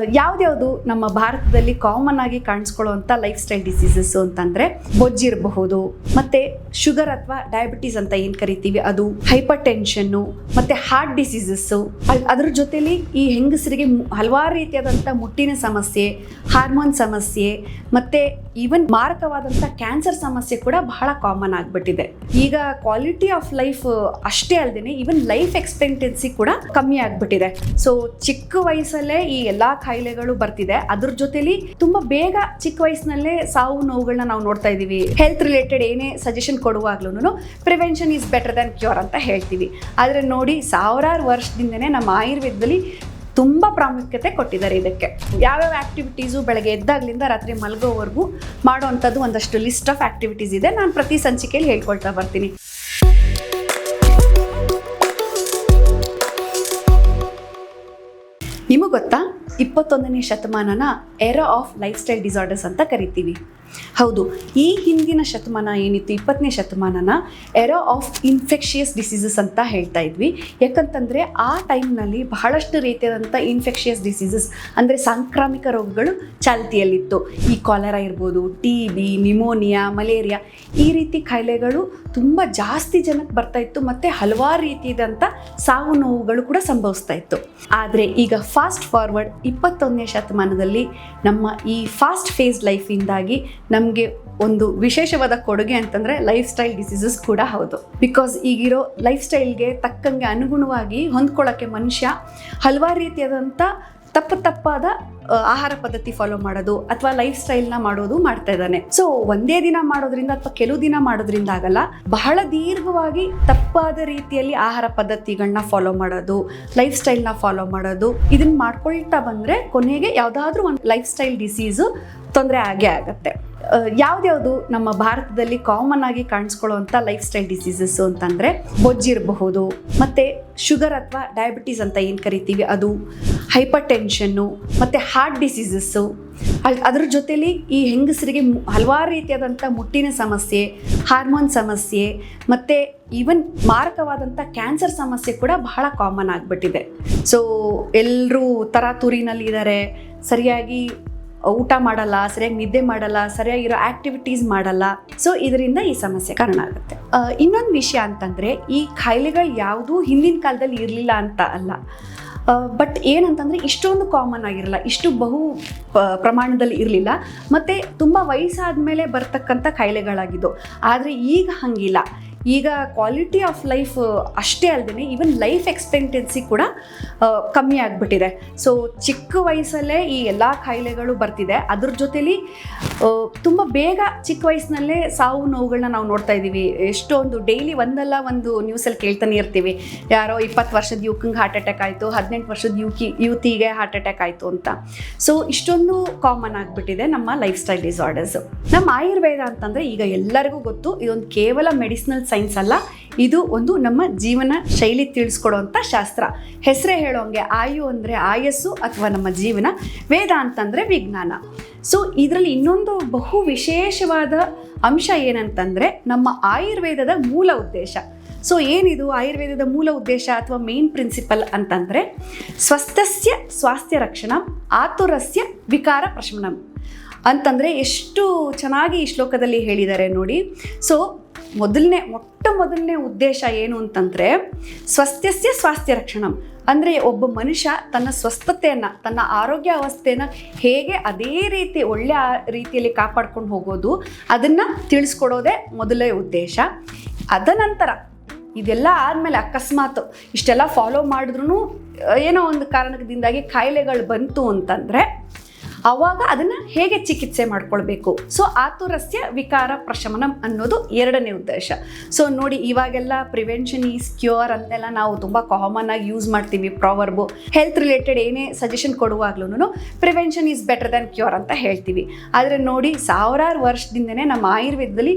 ಯಾವ್ದ್ಯಾವುದು ನಮ್ಮ ಭಾರತದಲ್ಲಿ ಕಾಮನ್ ಆಗಿ ಕಾಣಿಸ್ಕೊಳ್ಳುವಂಥ ಲೈಫ್ ಸ್ಟೈಲ್ ಡಿಸೀಸಸ್ ಅಂತಂದ್ರೆ ಬೊಜ್ಜಿರಬಹುದು ಮತ್ತೆ ಶುಗರ್ ಅಥವಾ ಡಯಾಬಿಟೀಸ್ ಅಂತ ಏನ್ ಕರಿತೀವಿ, ಅದು ಹೈಪರ್ ಟೆನ್ಷನ್ನು ಮತ್ತೆ ಹಾರ್ಟ್ ಡಿಸೀಸಸ್ಸು ಅದ್ರ ಜೊತೆಲಿ ಈ ಹೆಂಗಸರಿಗೆ ಹಲವಾರು ರೀತಿಯಾದಂಥ ಮುಟ್ಟಿನ ಸಮಸ್ಯೆ ಹಾರ್ಮೋನ್ ಸಮಸ್ಯೆ, ಮತ್ತೆ ಈವನ್ ಮಾರಕವಾದಂಥ ಕ್ಯಾನ್ಸರ್ ಸಮಸ್ಯೆ ಕೂಡ ಬಹಳ ಕಾಮನ್ ಆಗಿಬಿಟ್ಟಿದೆ. ಈಗ ಕ್ವಾಲಿಟಿ ಆಫ್ ಲೈಫ್ ಅಷ್ಟೇ ಅಲ್ಲದೆ ಈವನ್ ಲೈಫ್ ಎಕ್ಸ್ಪೆಕ್ಟೆನ್ಸಿ ಕೂಡ ಕಮ್ಮಿ ಆಗಿಬಿಟ್ಟಿದೆ. ಸೊ ಚಿಕ್ಕ ವಯಸ್ಸಲ್ಲೇ ಈ ಎಲ್ಲಾ ಕಾಯಿಲೆಗಳು ಬರ್ತಿದೆ. ಅದ್ರ ಜೊತೆಲಿ ತುಂಬಾ ಬೇಗ ಚಿಕ್ಕ ವಯಸ್ಸಿನಲ್ಲೇ ಸಾವು ನೋವುಗಳನ್ನ ನಾವು ನೋಡ್ತಾ ಇದೀವಿ ಹೆಲ್ತ್ ರಿಲೇಟೆಡ್ ಏನೇ suggestion ಕೊಡುವಾಗ್ಲೂ prevention is better than cure ಅಂತ ಹೇಳ್ತೀವಿ. ಆದರೆ ನೋಡಿ, ಸಾವಿರಾರು ವರ್ಷದಿಂದನೇ ನಮ್ಮ ಆಯುರ್ವೇದದಲ್ಲಿ ತುಂಬ ಪ್ರಾಮುಖ್ಯತೆ ಕೊಟ್ಟಿದ್ದಾರೆ ಇದಕ್ಕೆ. ಯಾವ್ಯಾವ ಆಕ್ಟಿವಿಟೀಸು ಬೆಳಗ್ಗೆ ಎದ್ದಾಗ್ಲಿಂದ ರಾತ್ರಿ ಮಲಗೋವರೆಗೂ ಮಾಡೋವಂಥದ್ದು ಒಂದಷ್ಟು ಲಿಸ್ಟ್ ಆಫ್ ಆಕ್ಟಿವಿಟೀಸ್ ಇದೆ. ನಾನು ಪ್ರತಿ ಸಂಚಿಕೆಯಲ್ಲಿ ಹೇಳ್ಕೊಳ್ತಾ ಬರ್ತೀನಿ. ನಿಮಗೆ ಗೊತ್ತಾ? ಇಪ್ಪತ್ತೊಂದನೇ ಶತಮಾನನ era of life style disorders ಅಂತ ಕರಿತೀವಿ ಹೌದು, ಈ ಹಿಂದಿನ ಶತಮಾನ ಏನಿತ್ತು, ಇಪ್ಪತ್ತನೇ ಶತಮಾನನ ಎರೋ ಆಫ್ ಇನ್ಫೆಕ್ಷಿಯಸ್ ಡಿಸೀಸಸ್ ಅಂತ ಹೇಳ್ತಾ ಇದ್ವಿ. ಯಾಕಂತಂದರೆ ಆ ಟೈಮ್ನಲ್ಲಿ ಬಹಳಷ್ಟು ರೀತಿಯಾದಂಥ ಇನ್ಫೆಕ್ಷಿಯಸ್ ಡಿಸೀಸಸ್ ಅಂದರೆ ಸಾಂಕ್ರಾಮಿಕ ರೋಗಗಳು ಚಾಲ್ತಿಯಲ್ಲಿತ್ತು. ಈ ಕಾಲರಾ ಇರ್ಬೋದು ಟಿ ಬಿ ನಿಮೋನಿಯಾ ಮಲೇರಿಯಾ ಈ ರೀತಿ ಕಾಯಿಲೆಗಳು ತುಂಬ ಜಾಸ್ತಿ ಜನಕ್ಕೆ ಬರ್ತಾ ಇತ್ತು ಮತ್ತು ಹಲವಾರು ರೀತಿಯಾದಂಥ ಸಾವು ನೋವುಗಳು ಕೂಡ ಸಂಭವಿಸ್ತಾ ಇತ್ತು. ಆದರೆ ಈಗ ಫಾಸ್ಟ್ ಫಾರ್ವರ್ಡ್ ಇಪ್ಪತ್ತೊಂದನೇ ಶತಮಾನದಲ್ಲಿ ನಮ್ಮ ಈ ಫಾಸ್ಟ್ ಫೇಸ್ ಲೈಫಿಂದಾಗಿ ನಮಗೆ ಒಂದು ವಿಶೇಷವಾದ ಕೊಡುಗೆ ಅಂತಂದರೆ ಲೈಫ್ ಸ್ಟೈಲ್ ಡಿಸೀಸಸ್ ಕೂಡ ಹೌದು. ಬಿಕಾಸ್ ಈಗಿರೋ ಲೈಫ್ ಸ್ಟೈಲ್ಗೆ ತಕ್ಕಂಗೆ ಅನುಗುಣವಾಗಿ ಹೊಂದ್ಕೊಳ್ಳೋಕ್ಕೆ ಮನುಷ್ಯ ಹಲವಾರು ರೀತಿಯಾದಂಥ ತಪ್ಪು ತಪ್ಪಾದ ಆಹಾರ ಪದ್ಧತಿ ಫಾಲೋ ಮಾಡೋದು ಅಥವಾ ಲೈಫ್ ಸ್ಟೈಲ್ನ ಮಾಡೋದು ಮಾಡ್ತಾ ಇದ್ದಾನೆ. ಸೊ ಒಂದೇ ದಿನ ಮಾಡೋದ್ರಿಂದ ಅಥವಾ ಕೆಲವು ದಿನ ಮಾಡೋದ್ರಿಂದ ಆಗಲ್ಲ, ಬಹಳ ದೀರ್ಘವಾಗಿ ತಪ್ಪಾದ ರೀತಿಯಲ್ಲಿ ಆಹಾರ ಪದ್ಧತಿಗಳನ್ನ ಫಾಲೋ ಮಾಡೋದು ಲೈಫ್ ಸ್ಟೈಲ್ನ ಫಾಲೋ ಮಾಡೋದು ಇದನ್ನ ಮಾಡ್ಕೊಳ್ತಾ ಬಂದರೆ ಕೊನೆಗೆ ಯಾವುದಾದ್ರೂ ಒಂದು ಲೈಫ್ ಸ್ಟೈಲ್ ಡಿಸೀಸು ತೊಂದರೆ ಆಗೇ ಆಗತ್ತೆ. ಯಾವ್ದ್ಯಾವುದು ನಮ್ಮ ಭಾರತದಲ್ಲಿ ಕಾಮನ್ ಆಗಿ ಕಾಣಿಸ್ಕೊಳ್ಳುವಂಥ ಲೈಫ್ ಸ್ಟೈಲ್ ಡಿಸೀಸಸ್ ಅಂತಂದರೆ ಬೊಜ್ಜಿರಬಹುದು ಮತ್ತು ಶುಗರ್ ಅಥವಾ ಡಯಾಬಿಟೀಸ್ ಅಂತ ಏನು ಕರಿತೀವಿ, ಅದು ಹೈಪರ್ ಟೆನ್ಷನ್ನು ಮತ್ತು ಹಾರ್ಟ್ ಡಿಸೀಸಸ್ಸು ಅದ್ರ ಜೊತೆಲಿ ಈ ಹೆಂಗಸರಿಗೆ ಹಲವಾರು ರೀತಿಯಾದಂಥ ಮುಟ್ಟಿನ ಸಮಸ್ಯೆ ಹಾರ್ಮೋನ್ ಸಮಸ್ಯೆ, ಮತ್ತು ಈವನ್ ಮಾರಕವಾದಂಥ ಕ್ಯಾನ್ಸರ್ ಸಮಸ್ಯೆ ಕೂಡ ಬಹಳ ಕಾಮನ್ ಆಗಿಬಿಟ್ಟಿದೆ. ಸೊ ಎಲ್ಲರೂ ತರಾತುರಿನಲ್ಲಿದ್ದಾರೆ, ಸರಿಯಾಗಿ ಊಟ ಮಾಡಲ್ಲ, ಸರಿಯಾಗಿ ನಿದ್ದೆ ಮಾಡಲ್ಲ ಸರಿಯಾಗಿರೋ ಆಕ್ಟಿವಿಟೀಸ್ ಮಾಡಲ್ಲ. ಸೊ ಇದರಿಂದ ಈ ಸಮಸ್ಯೆ ಕಾರಣ ಆಗುತ್ತೆ. ಇನ್ನೊಂದು ವಿಷಯ ಅಂತಂದರೆ, ಈ ಖಾಯಿಲೆಗಳು ಯಾವುದೂ ಹಿಂದಿನ ಕಾಲದಲ್ಲಿ ಇರಲಿಲ್ಲ ಅಂತ ಅಲ್ಲ. ಬಟ್ ಏನಂತಂದರೆ, ಇಷ್ಟೊಂದು ಕಾಮನ್ ಆಗಿರಲ್ಲ, ಇಷ್ಟು ಬಹು ಪ್ರಮಾಣದಲ್ಲಿ ಇರಲಿಲ್ಲ. ಮತ್ತು ತುಂಬ ವಯಸ್ಸಾದ ಮೇಲೆ ಬರ್ತಕ್ಕಂಥ ಕಾಯಿಲೆಗಳಾಗಿದ್ದು ಆದರೆ ಈಗ ಹಾಗಿಲ್ಲ. ಈಗ ಕ್ವಾಲಿಟಿ ಆಫ್ ಲೈಫ್ ಅಷ್ಟೇ ಅಲ್ಲದೆ ಈವನ್ ಲೈಫ್ ಎಕ್ಸ್ಪೆಕ್ಟೆನ್ಸಿ ಕೂಡ ಕಮ್ಮಿ ಆಗಿಬಿಟ್ಟಿದೆ. ಸೊ ಚಿಕ್ಕ ವಯಸ್ಸಲ್ಲೇ ಈ ಎಲ್ಲ ಕಾಯಿಲೆಗಳು ಬರ್ತಿದೆ. ಅದ್ರ ಜೊತೆಲಿ ತುಂಬ ಬೇಗ ಚಿಕ್ಕ ವಯಸ್ಸಿನಲ್ಲೇ ಸಾವು ನೋವುಗಳನ್ನ ನಾವು ನೋಡ್ತಾ ಇದ್ದೀವಿ. ಎಷ್ಟೊಂದು ಡೈಲಿ ಒಂದಲ್ಲ ಒಂದು ನ್ಯೂಸಲ್ಲಿ ಕೇಳ್ತಾನೆ ಇರ್ತೀವಿ. ಯಾರೋ ಇಪ್ಪತ್ತು ವರ್ಷದ ಯುವಕಂಗೆ ಹಾರ್ಟ್ ಅಟ್ಯಾಕ್ ಆಯಿತು, ಹದಿನೆಂಟು ವರ್ಷದ ಯುಕಿ, ಯುವತಿಗೆ ಹಾರ್ಟ್ ಅಟ್ಯಾಕ್ ಆಯಿತು ಅಂತ. ಸೊ ಇಷ್ಟೊಂದು ಕಾಮನ್ ಆಗಿಬಿಟ್ಟಿದೆ ನಮ್ಮ ಲೈಫ್ ಸ್ಟೈಲ್ ಡಿಸಾರ್ಡರ್ಸ್ ನಮ್ಮ ಆಯುರ್ವೇದ ಅಂತಂದರೆ ಈಗ ಎಲ್ಲರಿಗೂ ಗೊತ್ತು, ಇದೊಂದು ಕೇವಲ ಮೆಡಿಸಿನಲ್ ಸೈನ್ಸ್ ಅಲ್ಲ, ಇದು ಒಂದು ನಮ್ಮ ಜೀವನ ಶೈಲಿ ತಿಳಿಸ್ಕೊಡುವಂಥ ಶಾಸ್ತ್ರ. ಹೆಸರೇ ಹೇಳೋಂಗೆ ಆಯು ಅಂದರೆ ಆಯಸ್ಸು ಅಥವಾ ನಮ್ಮ ಜೀವನ, ವೇದ ಅಂತಂದರೆ ವಿಜ್ಞಾನ. ಸೊ ಇದರಲ್ಲಿ ಇನ್ನೊಂದು ಬಹು ವಿಶೇಷವಾದ ಅಂಶ ಏನಂತಂದರೆ ನಮ್ಮ ಆಯುರ್ವೇದದ ಮೂಲ ಉದ್ದೇಶ. ಸೊ ಏನಿದು ಆಯುರ್ವೇದದ ಮೂಲ ಉದ್ದೇಶ ಅಥವಾ ಮೇನ್ ಪ್ರಿನ್ಸಿಪಲ್ ಅಂತಂದರೆ ಸ್ವಸ್ಥಸ್ಯ ಸ್ವಾಸ್ಥ್ಯ ರಕ್ಷಣ, ಆತುರಸ್ಯ ವಿಕಾರ ಪ್ರಶಮನಂ. ಅಂತಂದರೆ ಎಷ್ಟು ಚೆನ್ನಾಗಿ ಈ ಶ್ಲೋಕದಲ್ಲಿ ಹೇಳಿದ್ದಾರೆ ನೋಡಿ. ಸೊ ಮೊದಲನೇ, ಮೊಟ್ಟ ಮೊದಲನೇ ಉದ್ದೇಶ ಏನು ಅಂತಂದರೆ ಸ್ವಸ್ಥ್ಯಸ್ಯ ಸ್ವಾಸ್ಥ್ಯ ರಕ್ಷಣಂ. ಅಂದರೆ ಒಬ್ಬ ಮನುಷ್ಯ ತನ್ನ ಸ್ವಸ್ಥತೆಯನ್ನು, ತನ್ನ ಆರೋಗ್ಯ ಅವಸ್ಥೆಯನ್ನು ಹೇಗೆ ಅದೇ ರೀತಿ ಒಳ್ಳೆಯ ರೀತಿಯಲ್ಲಿ ಕಾಪಾಡ್ಕೊಂಡು ಹೋಗೋದು, ಅದನ್ನು ತಿಳಿಸ್ಕೊಡೋದೇ ಮೊದಲೇ ಉದ್ದೇಶ. ಅದನಂತರ ಇದೆಲ್ಲ ಆದಮೇಲೆ ಅಕಸ್ಮಾತ್ ಇಷ್ಟೆಲ್ಲ ಫಾಲೋ ಮಾಡಿದ್ರೂ ಏನೋ ಒಂದು ಕಾರಣದಿಂದಾಗಿ ಕಾಯಿಲೆಗಳು ಬಂತು ಅಂತಂದರೆ ಆವಾಗ ಅದನ್ನ ಹೇಗೆ ಚಿಕಿತ್ಸೆ ಮಾಡ್ಕೊಳ್ಬೇಕು? ಸೊ ಆತುರಸ್ಯ, ವಿಕಾರ, ಪ್ರಶಮನಂ ಅನ್ನೋದು ಎರಡನೇ ಉದ್ದೇಶ. ಸೊ ನೋಡಿ, ಇವಾಗೆಲ್ಲ ಪ್ರಿವೆನ್ಷನ್ ಈಸ್ ಕ್ಯೂರ್ ಅಂತೆಲ್ಲ ನಾವು ತುಂಬ ಕಾಮನ್ ಆಗಿ ಯೂಸ್ ಮಾಡ್ತೀವಿ ಪ್ರಾವರ್ಬು ಹೆಲ್ತ್ ರಿಲೇಟೆಡ್ ಏನೇ suggestion ಕೊಡುವಾಗ್ಲೂ prevention is better than cure ಅಂತ ಹೇಳ್ತೀವಿ. ಆದರೆ ನೋಡಿ, ಸಾವಿರಾರು ವರ್ಷದಿಂದನೇ ನಮ್ಮ ಆಯುರ್ವೇದದಲ್ಲಿ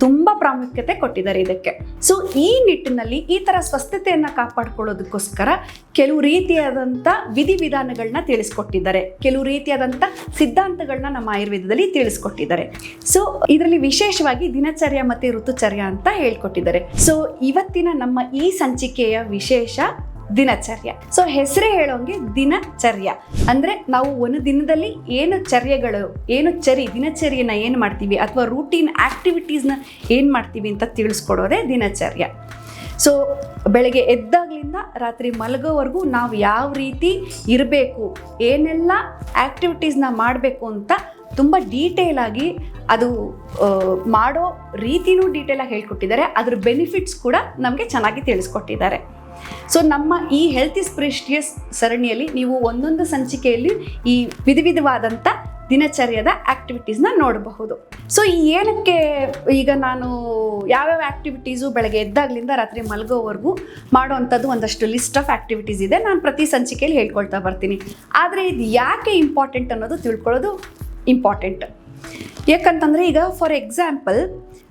ತುಂಬ ಪ್ರಾಮುಖ್ಯತೆ ಕೊಟ್ಟಿದ್ದಾರೆ ಇದಕ್ಕೆ. ಸೊ ಈ ನಿಟ್ಟಿನಲ್ಲಿ ಈ ಥರ ಸ್ವಸ್ಥತೆಯನ್ನು ಕಾಪಾಡ್ಕೊಳ್ಳೋದಕ್ಕೋಸ್ಕರ ಕೆಲವು ರೀತಿಯಾದಂಥ ವಿಧಿವಿಧಾನಗಳನ್ನ ತಿಳಿಸ್ಕೊಟ್ಟಿದ್ದಾರೆ. ಕೆಲವು ರೀತಿಯಾದಂಥ ಸಿದ್ಧಾಂತಗಳನ್ನ ನಮ್ಮ ಆಯುರ್ವೇದದಲ್ಲಿ ತಿಳಿಸ್ಕೊಟ್ಟಿದ್ದಾರೆ. ಸೊ ಇದರಲ್ಲಿ ವಿಶೇಷವಾಗಿ ದಿನಚರ್ಯ ಮತ್ತು ಋತುಚರ್ಯ ಅಂತ ಹೇಳ್ಕೊಟ್ಟಿದ್ದಾರೆ. ಸೊ ಇವತ್ತಿನ ನಮ್ಮ ಈ ಸಂಚಿಕೆಯ ವಿಶೇಷ ದಿನಚರ್ಯ. ಸೊ ಹೆಸರೇ ಹೇಳೋಂಗೆ ದಿನಚರ್ಯ. ಅಂದ್ರೆ ನಾವು ಒಂದು ದಿನದಲ್ಲಿ ಏನು ಚರ್ಯಗಳು, ಏನು ಚರಿ, ದಿನಚರ್ಯನ ಏನು ಮಾಡ್ತೀವಿ? ಅಥವಾ ರೂಟೀನ್ ಆಕ್ಟಿವಿಟೀಸ್ನ ಏನು ಮಾಡ್ತೀವಿ ಅಂತ ತಿಳಿಸ್ಕೊಡೋದೇ ದಿನಚರ್ಯ. ಸೊ ಬೆಳಗ್ಗೆ ಎದ್ದಾಗ್ಲಿಂದ ರಾತ್ರಿ ಮಲಗೋವರೆಗೂ ನಾವು ಯಾವ ರೀತಿ ಇರಬೇಕು, ಏನೆಲ್ಲ ಆ್ಯಕ್ಟಿವಿಟೀಸ್ನ ಮಾಡಬೇಕು ಅಂತ ತುಂಬ ಡೀಟೇಲ್ ಆಗಿ ಅದು ಮಾಡೋ ರೀತಿನೂ ಡೀಟೇಲಾಗಿ ಹೇಳ್ಕೊಟ್ಟಿದ್ದಾರೆ. ಅದ್ರ ಬೆನಿಫಿಟ್ಸ್ ಕೂಡ ನಮಗೆ ಚೆನ್ನಾಗಿ ತಿಳಿಸ್ಕೊಟ್ಟಿದ್ದಾರೆ. ಸೊ ನಮ್ಮ ಈ ಹೆಲ್ತ್ ಇಸ್ ಪ್ರೆಷಿಯಸ್ ಸರಣಿಯಲ್ಲಿ ನೀವು ಒಂದೊಂದು ಸಂಚಿಕೆಯಲ್ಲಿ ಈ ವಿಧ ವಿಧವಾದಂಥ ದಿನಚರ್ಯದ ಆಕ್ಟಿವಿಟೀಸ್ನ ನೋಡಬಹುದು. ಸೊ ಈ ಏನಕ್ಕೆ ಈಗ ನಾನು ಯಾವ್ಯಾವ ಆ್ಯಕ್ಟಿವಿಟೀಸು ಬೆಳಗ್ಗೆ ಎದ್ದಾಗ್ಲಿಂದ ರಾತ್ರಿ ಮಲಗೋವರೆಗೂ ಮಾಡೋವಂಥದ್ದು ಒಂದಷ್ಟು ಲಿಸ್ಟ್ ಆಫ್ ಆ್ಯಕ್ಟಿವಿಟೀಸ್ ಇದೆ. ನಾನು ಪ್ರತಿ ಸಂಚಿಕೆಯಲ್ಲಿ ಹೇಳ್ಕೊಳ್ತಾ ಬರ್ತೀನಿ. ಆದರೆ ಇದು ಯಾಕೆ ಇಂಪಾರ್ಟೆಂಟ್ ಅನ್ನೋದು ತಿಳ್ಕೊಳ್ಳೋದು ಇಂಪಾರ್ಟೆಂಟ್ ಯಾಕಂತಂದರೆ ಈಗ ಫಾರ್ ಎಕ್ಸಾಂಪಲ್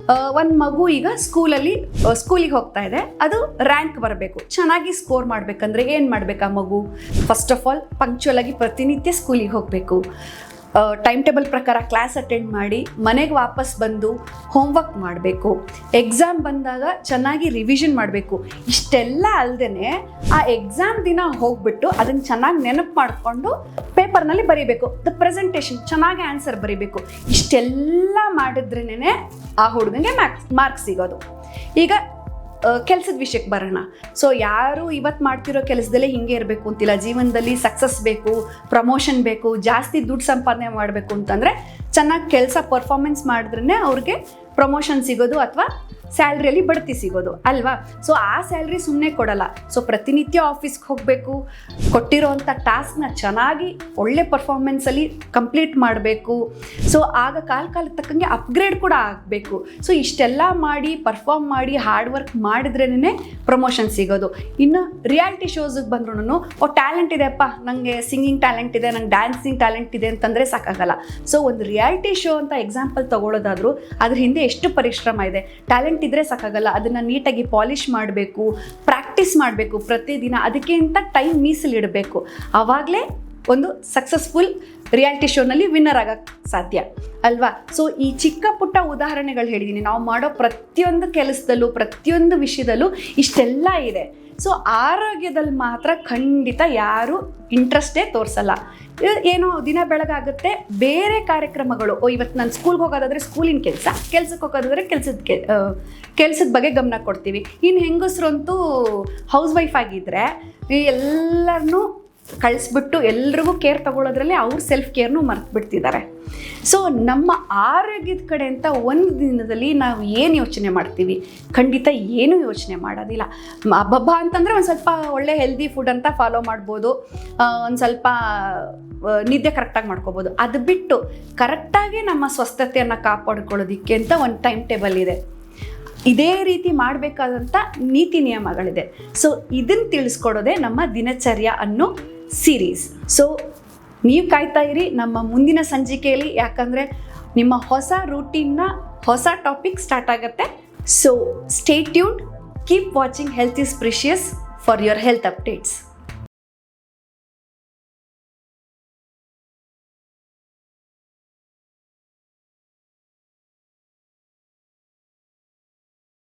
ಒಂದು ಮಗು ಈಗ ಸ್ಕೂಲಲ್ಲಿ ಸ್ಕೂಲಿಗೆ ಹೋಗ್ತಾ ಇದೆ. ಅದು ರ್ಯಾಂಕ್ ಬರಬೇಕು. ಚೆನ್ನಾಗಿ ಸ್ಕೋರ್ ಮಾಡಬೇಕಂದ್ರೆ ಏನು ಮಾಡಬೇಕು ಆ ಮಗು? ಫಸ್ಟ್ ಆಫ್ ಆಲ್ ಪಂಕ್ಚುಯಲ್ ಆಗಿ ಪ್ರತಿನಿತ್ಯ ಸ್ಕೂಲಿಗೆ ಹೋಗಬೇಕು. ಟೈಮ್ ಟೇಬಲ್ ಪ್ರಕಾರ ಕ್ಲಾಸ್ ಅಟೆಂಡ್ ಮಾಡಿ ಮನೆಗೆ ವಾಪಸ್ ಬಂದು ಹೋಮ್ವರ್ಕ್ ಮಾಡಬೇಕು. ಎಕ್ಸಾಮ್ ಬಂದಾಗ ಚೆನ್ನಾಗಿ ರಿವಿಷನ್ ಮಾಡಬೇಕು. ಇಷ್ಟೆಲ್ಲ ಅಲ್ಲದೆ ಆ ಎಕ್ಸಾಮ್ ದಿನ ಹೋಗ್ಬಿಟ್ಟು ಅದನ್ನು ಚೆನ್ನಾಗಿ ನೆನಪು ಮಾಡಿಕೊಂಡು ಪೇಪರ್ನಲ್ಲಿ ಬರೀಬೇಕು. ದ ಪ್ರೆಸೆಂಟೇಷನ್ ಚೆನ್ನಾಗಿ ಆನ್ಸರ್ ಬರೀಬೇಕು. ಇಷ್ಟೆಲ್ಲ ಮಾಡಿದ್ರೇ ಆ ಹುಡುಗನಿಗೆ ಮ್ಯಾಕ್ಸ್ ಮಾರ್ಕ್ಸ್ ಸಿಗೋದು. ಈಗ ಕೆಲಸದ ವಿಷಯಕ್ಕೆ ಬರೋಣ. ಸೊ ಯಾರು ಇವತ್ತು ಮಾಡ್ತಿರೋ ಕೆಲಸದಲ್ಲೇ ಹಿಂಗೆ ಇರಬೇಕು ಅಂತಿಲ್ಲ. ಜೀವನದಲ್ಲಿ ಸಕ್ಸಸ್ ಬೇಕು ಪ್ರಮೋಷನ್ ಬೇಕು, ಜಾಸ್ತಿ ದುಡ್ಡು ಸಂಪಾದನೆ ಮಾಡಬೇಕು ಅಂತಂದರೆ ಚೆನ್ನಾಗಿ ಕೆಲಸ ಪರ್ಫಾರ್ಮೆನ್ಸ್ ಮಾಡಿದ್ರೆ ಅವ್ರಿಗೆ ಪ್ರಮೋಷನ್ ಸಿಗೋದು ಅಥವಾ ಸ್ಯಾಲ್ರಿಯಲ್ಲಿ ಬಡ್ತಿ ಸಿಗೋದು, ಅಲ್ವಾ? ಸೊ ಆ ಸ್ಯಾಲ್ರಿ ಸುಮ್ಮನೆ ಕೊಡಲ್ಲ. ಸೊ ಪ್ರತಿನಿತ್ಯ ಆಫೀಸ್ಗೆ ಹೋಗಬೇಕು ಕೊಟ್ಟಿರೋವಂಥ ಟಾಸ್ಕ್ನ ಚೆನ್ನಾಗಿ ಒಳ್ಳೆ ಪರ್ಫಾರ್ಮೆನ್ಸಲ್ಲಿ ಕಂಪ್ಲೀಟ್ ಮಾಡಬೇಕು. ಸೊ ಆಗ ಕಾಲ ಕಾಲಕ್ಕೆ ತಕ್ಕಂಗೆ ಅಪ್ಗ್ರೇಡ್ ಕೂಡ ಆಗಬೇಕು. ಸೊ ಇಷ್ಟೆಲ್ಲ ಮಾಡಿ ಪರ್ಫಾರ್ಮ್ ಮಾಡಿ ಹಾರ್ಡ್ ವರ್ಕ್ ಮಾಡಿದ್ರೇ ಪ್ರಮೋಷನ್ ಸಿಗೋದು. ಇನ್ನು ರಿಯಾಲಿಟಿ ಶೋಸಿಗೆ ಬಂದ್ರೂ ಓ ಟ್ಯಾಲೆಂಟ್ ಇದೆಪ್ಪ ನನಗೆ ಸಿಂಗಿಂಗ್ ಟ್ಯಾಲೆಂಟ್ ಇದೆ, ನಂಗೆ ಡ್ಯಾನ್ಸಿಂಗ್ ಟ್ಯಾಲೆಂಟ್ ಇದೆ ಅಂತಂದರೆ ಸಾಕಾಗಲ್ಲ. ಸೊ ಒಂದು ರಿಯಾಲಿಟಿ ಶೋ ಅಂತ ಎಕ್ಸಾಂಪಲ್ ತಗೊಳ್ಳೋದಾದರೂ ಅದ್ರ ಹಿಂದೆ ಎಷ್ಟು ಪರಿಶ್ರಮ ಇದೆ? ಟ್ಯಾಲೆಂಟ್ ಇದ್ದರೆ ಸಾಕಾಗಲ್ಲ. ಅದನ್ನು ನೀಟಾಗಿ ಪಾಲಿಷ್ ಮಾಡಬೇಕು, ಪ್ರಾಕ್ಟೀಸ್ ಮಾಡಬೇಕು ಪ್ರತಿದಿನ. ಅದಕ್ಕೆ ಅಂತ ಟೈಮ್ ಮೀಸಲಿಡಬೇಕು. ಆವಾಗಲೇ ಒಂದು ಸಕ್ಸಸ್ಫುಲ್ ರಿಯಾಲಿಟಿ ಶೋನಲ್ಲಿ ವಿನ್ನರ್ ಆಗೋಕ್ಕೆ ಸಾಧ್ಯ. ಅಲ್ವಾ? ಸೊ ಈ ಚಿಕ್ಕ ಪುಟ್ಟ ಉದಾಹರಣೆಗಳು ಹೇಳಿದ್ದೀನಿ ನಾವು ಮಾಡೋ ಪ್ರತಿಯೊಂದು ಕೆಲಸದಲ್ಲೂ, ಪ್ರತಿಯೊಂದು ವಿಷಯದಲ್ಲೂ ಇಷ್ಟೆಲ್ಲ ಇದೆ. ಸೊ ಆರೋಗ್ಯದಲ್ಲಿ ಮಾತ್ರ ಖಂಡಿತ ಯಾರು ಇಂಟ್ರೆಸ್ಟೇ ತೋರಿಸಲ್ಲ. ಏನೋ ದಿನ ಬೆಳಗಾಗುತ್ತೆ, ಬೇರೆ ಕಾರ್ಯಕ್ರಮಗಳು. ಓ, ಇವತ್ತು ನಾನು ಸ್ಕೂಲ್ಗೆ ಹೋಗೋದಾದ್ರೆ ಸ್ಕೂಲಿನ ಕೆಲಸ ಕೆಲ್ಸಕ್ಕೆ ಹೋಗೋದಾದರೆ ಕೆಲಸದ ಕೆ ಕೆಲಸದ ಬಗ್ಗೆ ಗಮನ ಕೊಡ್ತೀವಿ. ಇನ್ನು ಹೆಂಗಸ್ರಂತೂ ಹೌಸ್ ವೈಫ್ ಆಗಿದ್ದರೆ ಎಲ್ಲರನ್ನೂ ಕಳಿಸ್ಬಿಟ್ಟು ಎಲ್ರಿಗೂ ಕೇರ್ ತಗೊಳ್ಳೋದ್ರಲ್ಲಿ ಅವ್ರು ಸೆಲ್ಫ್ ಕೇರ್ನು ಮರ್ತು ಬಿಡ್ತಿದ್ದಾರೆ ಸೊ ನಮ್ಮ ಆರೋಗ್ಯದ ಕಡೆ ಅಂತ ಒಂದು ದಿನದಲ್ಲಿ ನಾವು ಏನು ಯೋಚನೆ ಮಾಡ್ತೀವಿ? ಖಂಡಿತ ಏನೂ ಯೋಚನೆ ಮಾಡೋದಿಲ್ಲ. ಹಬ್ಬಬ್ಬ ಹಬ್ಬ ಅಂತಂದರೆ ಒಂದು ಸ್ವಲ್ಪ ಒಳ್ಳೆ ಹೆಲ್ದಿ ಫುಡ್ ಅಂತ ಫಾಲೋ ಮಾಡ್ಬೋದು. ಒಂದು ಸ್ವಲ್ಪ ನಿದ್ದೆ ಕರೆಕ್ಟಾಗಿ ಮಾಡ್ಕೋಬೋದು. ಅದು ಬಿಟ್ಟು ಕರೆಕ್ಟಾಗಿ ನಮ್ಮ ಸ್ವಸ್ಥತೆಯನ್ನು ಕಾಪಾಡ್ಕೊಳ್ಳೋದಕ್ಕೆ ಅಂತ ಒಂದು ಟೈಮ್ ಟೇಬಲ್ ಇದೆ. ಇದೇ ರೀತಿ ಮಾಡಬೇಕಾದಂಥ ನೀತಿ ನಿಯಮಗಳಿದೆ. ಸೊ ಇದನ್ನು ತಿಳಿಸ್ಕೊಡೋದೇ ನಮ್ಮ ದಿನಚರ್ಯ ಅನ್ನೋ ಸೀರೀಸ್ ಸೊ ನೀವು ಕಾಯ್ತಾ ಇರಿ, ನಮ್ಮ ಮುಂದಿನ ಸಂಚಿಕೆಯಲ್ಲಿ, ಯಾಕಂದರೆ ನಿಮ್ಮ ಹೊಸ ರೂಟೀನ್ನ ಹೊಸ ಟಾಪಿಕ್ ಸ್ಟಾರ್ಟ್ ಆಗುತ್ತೆ. So stay tune keep watching health is precious for your health updates